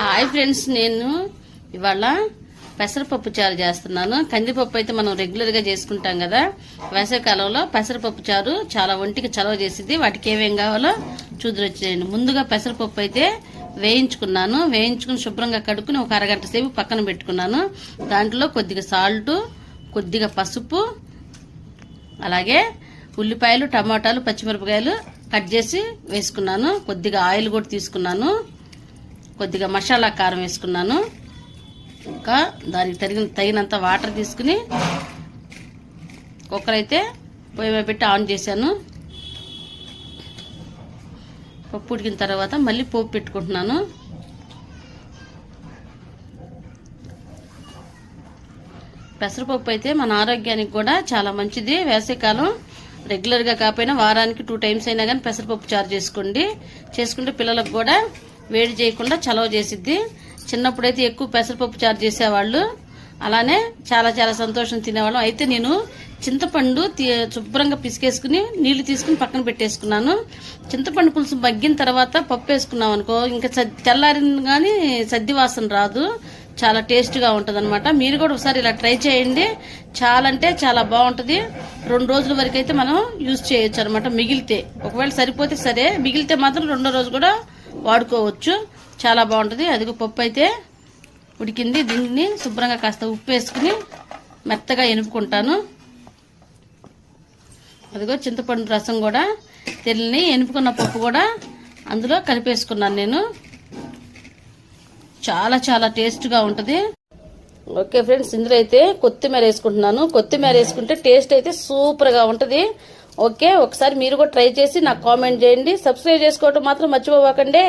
Hi friends నేను ఇవాళ పెసరపప్పు చారు చేస్తున్నాను. కందిపప్పు అయితే మనం రెగ్యులర్గా చేసుకుంటాం కదా. వేసవికాలంలో పెసరపప్పు చారు చాలా ఒంటికి చలవ చేసింది వాటికి ఏమేం కావాలో చూదురొచ్చేయండి ముందుగా పెసరపప్పు అయితే వేయించుకున్నాను. వేయించుకుని శుభ్రంగా కడుక్కుని ఒక అరగంట సేపు పక్కన పెట్టుకున్నాను. దాంట్లో కొద్దిగా సాల్ట్ కొద్దిగా పసుపు అలాగే ఉల్లిపాయలు టమాటాలు పచ్చిమిరపకాయలు కట్ చేసి వేసుకున్నాను. కొద్దిగా ఆయిల్ కూడా తీసుకున్నాను. కొద్దిగా మసాలా కారం వేసుకున్నాను. ఇంకా దానికి తగిన తగినంత వాటర్ తీసుకుని కుక్కర్ అయితే పొయ్యి మీద పెట్టి ఆన్ చేశాను. పప్పు ఉడికిన తర్వాత మళ్ళీ పోపు పెట్టుకుంటున్నాను. పెసరపప్పు అయితే మన ఆరోగ్యానికి కూడా చాలా మంచిది. వేసవికాలం రెగ్యులర్గా కాకపోయినా వారానికి టూ టైమ్స్ అయినా కానీ పెసరపప్పు చారు చేసుకోండి. చేసుకుంటే పిల్లలకు కూడా వేడి చేయకుండా చలవ చేసిద్ది. చిన్నప్పుడైతే ఎక్కువ పెసరపప్పు చారు చేసేవాళ్ళు. అలానే చాలా చాలా సంతోషం తినేవాళ్ళం. అయితే నేను చింతపండు తీ- శుభ్రంగా పిసికేసుకుని నీళ్ళు తీసుకుని పక్కన పెట్టేసుకున్నాను. చింతపండు పులుసు మగ్గిన తర్వాత పప్పు వేసుకున్నాం అనుకో ఇంకా తెల్లారింది కానీ సద్ది వాసన రాదు. చాలా టేస్ట్గా ఉంటుంది అనమాట మీరు కూడా ఒకసారి ఇలా ట్రై చేయండి. చాలా అంటే చాలా బాగుంటుంది. రెండు రోజుల వరకు అయితే మనం యూజ్ చేయొచ్చు అనమాట మిగిలితే. ఒకవేళ సరిపోతే సరే. మిగిలితే మాత్రం రెండో రోజు కూడా వాడుకోవచ్చు. చాలా బాగుంటుంది. అదిగో పప్పు అయితే ఉడికింది. దీన్ని శుభ్రంగా కాస్త ఉప్పు వేసుకుని మెత్తగా ఎనుపుకుంటాను. అదిగో చింతపండు రసం కూడా తెల్లని ఎనుపుకున్న పప్పు కూడా అందులో కలిపేసుకున్నాను నేను. చాలా చాలా టేస్ట్గా ఉంటుంది. ఓకే ఫ్రెండ్స్ ఇందులో అయితే కొత్తిమీర వేసుకుంటున్నాను. కొత్తిమీర వేసుకుంటే టేస్ట్ అయితే సూపర్గా ఉంటుంది. ఓకే ఒకసారి మీరు కూడా ట్రై చేసి నాకు కామెంట్ చేయండి. సబ్స్క్రైబ్ చేసుకోవటం మాత్రం మర్చిపోవకండి